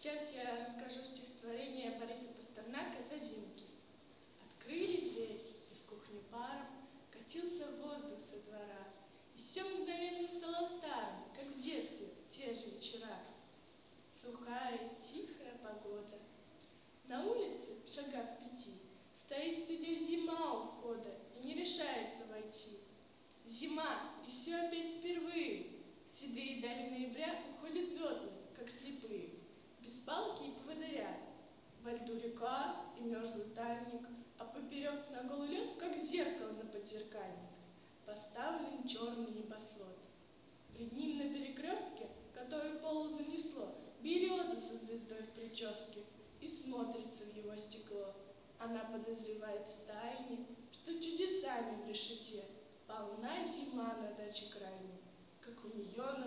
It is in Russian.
Сейчас я расскажу стихотворение Бориса Пастернака «Зазимки». Открыли дверь, и в кухню паром катился воздух со двора, и все мгновенно стало старым, как в детстве, те же вечера. Сухая, тихая погода. На улице, в шагах пяти, стоит сидя зима у входа и не решается войти. Зима, и все опять впервые. В седые дали ноября уходят ветлы, как слепые, и мерзлый тальник, а поперек на голый как зеркало на подзеркальник, поставлен черный небосвод. Пред ним на перекрестке, который полу занесло, береза со звездой в прическе и смотрится в его стекло. Она подозревает в тайне, что чудесами в решете полна зима на даче крайней, как у нее.